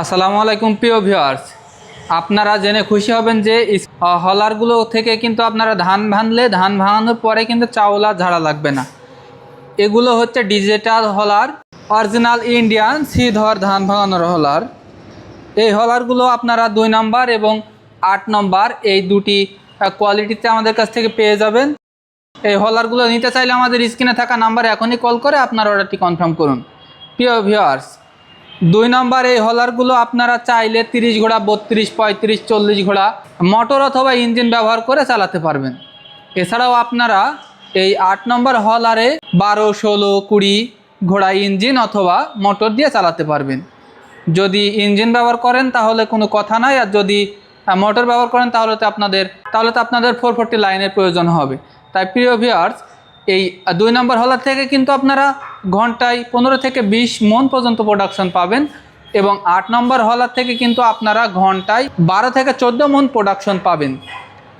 আসসালামু আলাইকুম প্রিয় ভিউয়ার্স। আপনারা জেনে খুশি হবেন যে হলারগুলো থেকে কিন্তু আপনারা ধান ভাঙলে ধান ভাঙানোর পরে কিন্তু আর ঝাড়া লাগবে না। এগুলো হচ্ছে ডিজিটাল হলার, অরিজিনাল ইন্ডিয়ান সিধর ধান ভাঙানোর হলার। এই হলারগুলো আপনারা দুই নাম্বার এবং আট নম্বর এই দুটি কোয়ালিটিতে আমাদের কাছ থেকে পেয়ে যাবেন। এই হলারগুলো নিতে চাইলে আমাদের স্ক্রিনে থাকা নাম্বারে এখনই কল করে আপনার অর্ডারটি কনফার্ম করুন। প্রিয় ভিউয়ার্স দুই নম্বর এই হলারগুলো আপনারা চাইলে তিরিশ ঘোড়া, বত্রিশ, পঁয়ত্রিশ, চল্লিশ ঘোড়া মোটর অথবা ইঞ্জিন ব্যবহার করে চালাতে পারবেন। এছাড়াও আপনারা এই আট নম্বর হলারে বারো, ষোলো, কুড়ি ঘোড়া ইঞ্জিন অথবা মোটর দিয়ে চালাতে পারবেন। যদি ইঞ্জিন ব্যবহার করেন তাহলে কোনো কথা নাই, আর যদি মোটর ব্যবহার করেন তাহলে তো আপনাদের, তাহলে তো আপনাদের ফোর ফোরটি লাইনের প্রয়োজন হবে। তাই প্রিয় ভিউয়ার্স এই দুই নম্বর হলার থেকে কিন্তু আপনারা ঘন্টায় পনেরো থেকে বিশ মন পর্যন্ত প্রোডাকশন পাবেন এবং আট নম্বর হলার থেকে কিন্তু আপনারা ঘন্টায় বারো থেকে চোদ্দ মন প্রোডাকশন পাবেন।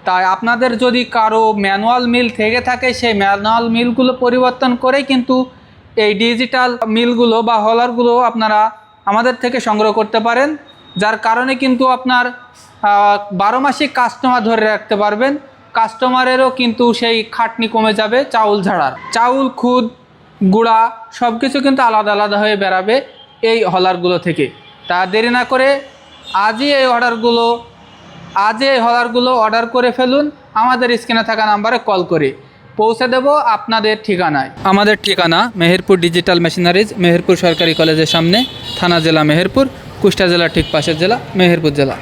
তাই আপনাদের যদি কারও ম্যানুয়াল মিল থেকে থাকে, সেই ম্যানুয়াল মিলগুলো পরিবর্তন করে কিন্তু এই ডিজিটাল মিলগুলো বা হলারগুলো আপনারা আমাদের থেকে সংগ্রহ করতে পারেন। যার কারণে কিন্তু আপনার বারো মাসিক কাস্টমার ধরে রাখতে পারবেন। কাস্টমারেরও কিন্তু সেই খাটনি কমে যাবে চাউল ঝাড়ার। চাউল, খুদ, গুঁড়া সব কিছু কিন্তু আলাদা আলাদা হয়ে বেরাবে এই হলারগুলো থেকে। তা দেরি না করে আজই এই অর্ডারগুলো, আজই এই হলারগুলো অর্ডার করে ফেলুন। আমাদের স্ক্রিনে থাকা নাম্বারে কল করে পৌঁছে দেব আপনাদের ঠিকানায়। আমাদের ঠিকানা মেহেরপুর ডিজিটাল মেশিনারিজ, মেহেরপুর সরকারি কলেজের সামনে, থানা জেলা মেহেরপুর, কুষ্টা জেলার ঠিক পাশের জেলা, মেহেরপুর জেলা।